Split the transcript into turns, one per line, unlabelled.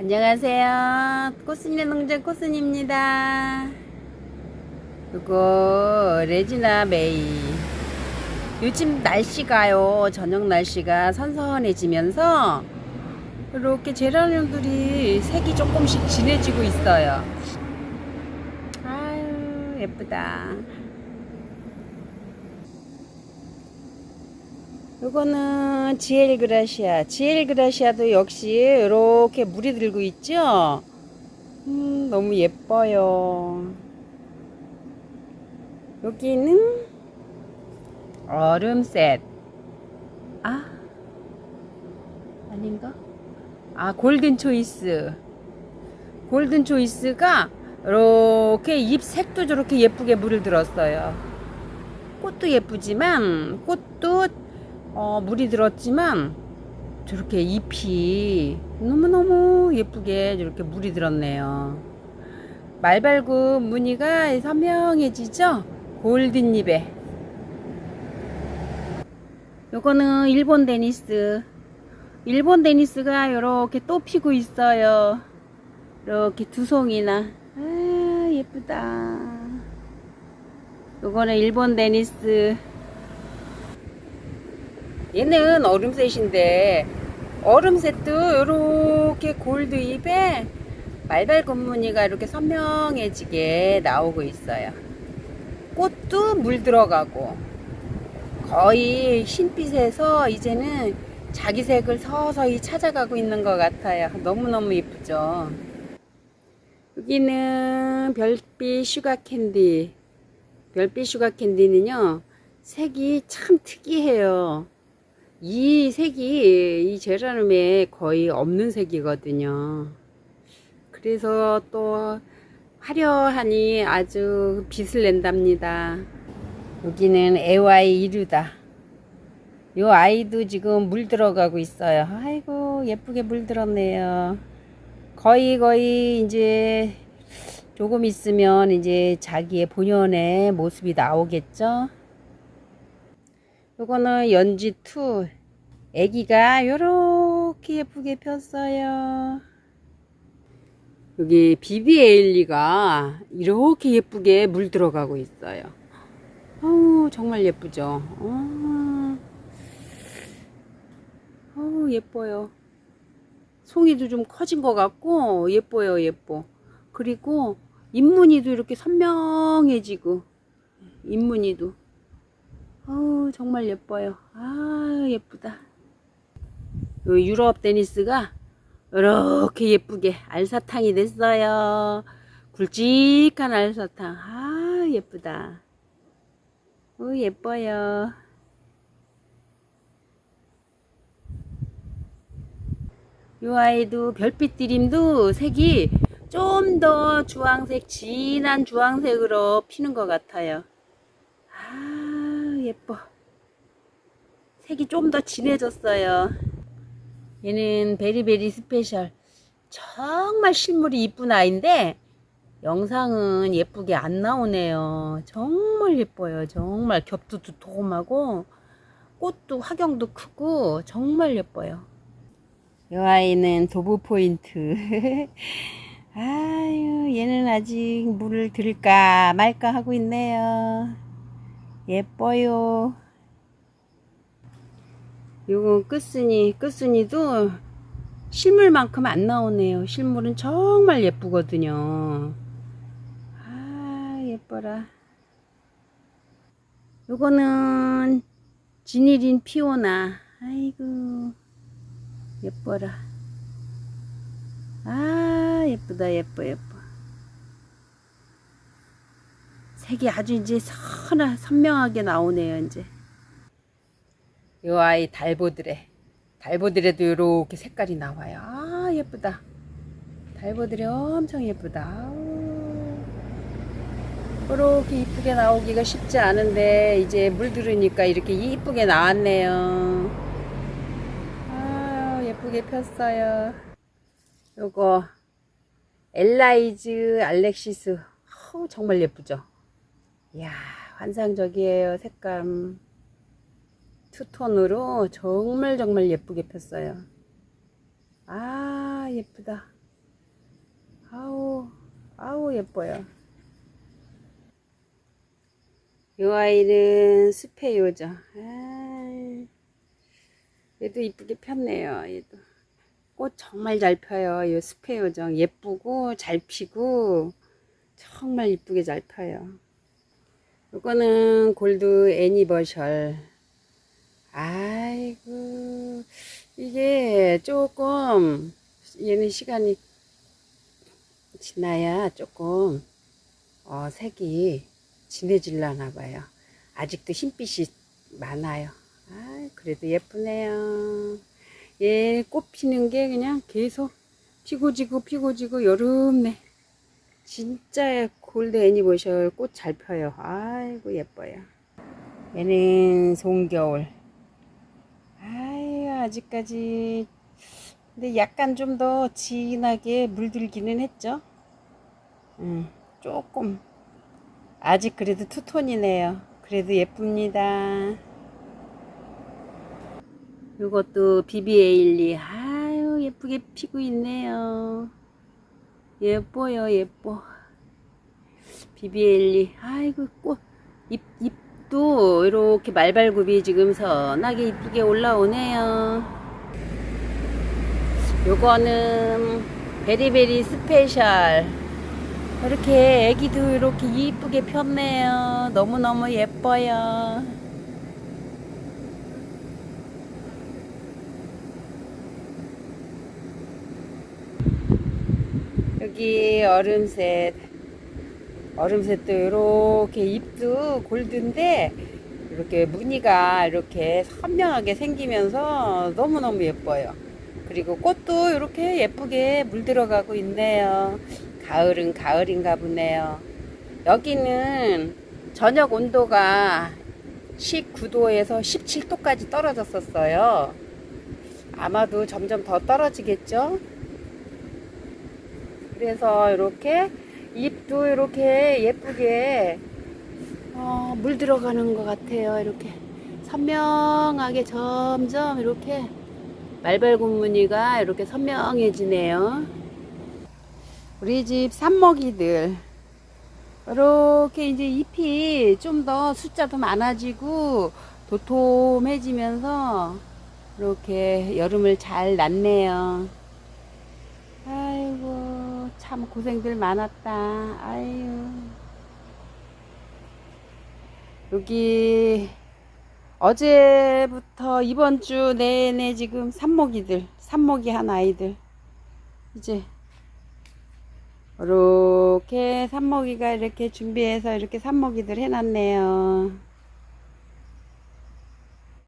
안녕하세요. 꽃순이 농장 꽃순입니다. 이거 레지나 메이. 요즘 날씨가요. 저녁 날씨가 선선해지면서 이렇게 제라늄들이 색이 조금씩 진해지고 있어요. 아유 예쁘다. 요거는 지엘 그라시아. 지엘 그라시아도 역시 이렇게 물이 들고 있죠? 음, 너무 예뻐요. 여기는 얼음셋. 아, 아닌가? 아, 골든 초이스. 골든 초이스가 이렇게 잎 색도 저렇게 예쁘게 물을 들었어요. 꽃도 예쁘지만 꽃도 어, 물이 들었지만 저렇게 잎이 너무너무 예쁘게 저렇게 물이 들었네요. 말발굽 무늬가 선명해지죠? 골든 잎에. 요거는 일본 데니스. 일본 데니스가 이렇게 또 피고 있어요. 이렇게 두 송이나. 아, 예쁘다. 요거는 일본 데니스. 얘는 얼음셋인데 얼음셋도 이렇게 골드 잎에 말발굽 무늬가 이렇게 선명해지게 나오고 있어요. 꽃도 물 들어가고 거의 흰빛에서 이제는 자기 색을 서서히 찾아가고 있는 것 같아요. 너무너무 예쁘죠. 여기는 별빛 슈가 캔디. 별빛 슈가 캔디는요, 색이 참 특이해요. 이 색이 이 제라늄에 거의 없는 색이거든요. 그래서 또 화려하니 아주 빛을 낸답니다. 여기는 애와의 이루다. 요 아이도 지금 물 들어가고 있어요. 아이고 예쁘게 물 들었네요. 거의 거의 이제 조금 있으면 이제 자기의 본연의 모습이 나오겠죠. 요거는 연지2 애기가 요렇게 예쁘게 폈어요. 여기 비비에일리가 이렇게 예쁘게 물 들어가고 있어요. 어우 정말 예쁘죠? 어. 어우 예뻐요. 송이도 좀 커진 것 같고 예뻐요 예뻐. 그리고 잎무늬도 이렇게 선명해지고 잎무늬도 어우 정말 예뻐요. 아 예쁘다. 요 유럽 데니스가 이렇게 예쁘게 알사탕이 됐어요. 굵직한 알사탕. 아 예쁘다. 오 예뻐요. 요 아이도 별빛 드림도 색이 좀 더 주황색 진한 주황색으로 피는 것 같아요. 아 예뻐. 색이 좀 더 진해졌어요. 얘는 베리베리 스페셜. 정말 실물이 이쁜 아이인데 영상은 예쁘게 안 나오네요. 정말 예뻐요. 정말 겹도 두툼하고 꽃도 화경도 크고 정말 예뻐요. 이 아이는 도브 포인트. 아유 얘는 아직 물을 들을까 말까 하고 있네요 예뻐요. 요거 끝순이, 끝순이도 실물만큼 안 나오네요. 실물은 정말 예쁘거든요. 아, 예뻐라. 요거는 지니린 피오나. 아이고, 예뻐라. 아, 예쁘다, 예뻐, 예뻐. 색이 아주 이제 선하, 선명하게 나오네요, 이제. 요 아이 달보드레. 달보드레도 이렇게 색깔이 나와요. 아, 예쁘다. 달보드레 엄청 예쁘다. 이렇게 이쁘게 나오기가 쉽지 않은데, 이제 물 들으니까 이렇게 이쁘게 나왔네요. 아, 예쁘게 폈어요. 요거, 엘라이즈 알렉시스. 어우, 정말 예쁘죠? 이야, 환상적이에요, 색감. 투톤으로 정말 정말 예쁘게 폈어요. 아, 예쁘다. 예뻐요. 이 아이는 요정. 아, 얘도 이쁘게 폈네요. 얘도. 꽃 정말 잘 펴요. 이 숲의 요정. 예쁘고 잘 피고 정말 이쁘게 잘 펴요. 요거는 골드 애니버셜. 아이고, 이게 조금, 얘는 시간이 지나야 조금, 어, 색이 진해질라나 봐요. 아직도 흰빛이 많아요. 아, 그래도 예쁘네요. 얘꽃 피는 게 그냥 계속 피고 지고 피고 지고 여름 내. 진짜 골드 애니버셜 꽃 잘 펴요. 아이고 예뻐요. 얘는 송겨울. 아유 아직까지 근데 약간 좀 더 진하게 물들기는 했죠. 음, 조금 아직 그래도 투톤이네요. 그래도 예쁩니다. 이것도 BB-에일리 아유 예쁘게 피고 있네요. 예뻐요 예뻐. BB-에일리 아이고 꽃 잎, 잎도 이렇게 말발굽이 지금 선하게 이쁘게 올라오네요. 요거는 베리베리 스페셜 이렇게 애기도 이렇게 이쁘게 폈네요. 너무너무 예뻐요. 여기 얼음셋. 얼음셋도 이렇게 잎도 골드인데 이렇게 무늬가 이렇게 선명하게 생기면서 너무너무 예뻐요. 그리고 꽃도 이렇게 예쁘게 물들어가고 있네요. 가을은 가을인가 보네요. 여기는 저녁 온도가 19도에서 17도까지 떨어졌었어요. 아마도 점점 더 떨어지겠죠? 그래서 이렇게 잎도 이렇게 예쁘게 어, 물 들어가는 것 같아요. 이렇게 선명하게 점점 이렇게 말발굽 무늬가 이렇게 선명해지네요. 우리 집 산먹이들 이렇게 이제 잎이 좀 더 숫자도 많아지고 도톰해지면서 이렇게 여름을 잘 났네요. 참 고생들 많았다. 아유 여기 어제부터 이번 주 내내 지금 산모기들, 산모기 한 아이들 이제 이렇게 산모기가 이렇게 준비해서 이렇게 산모기들 해놨네요.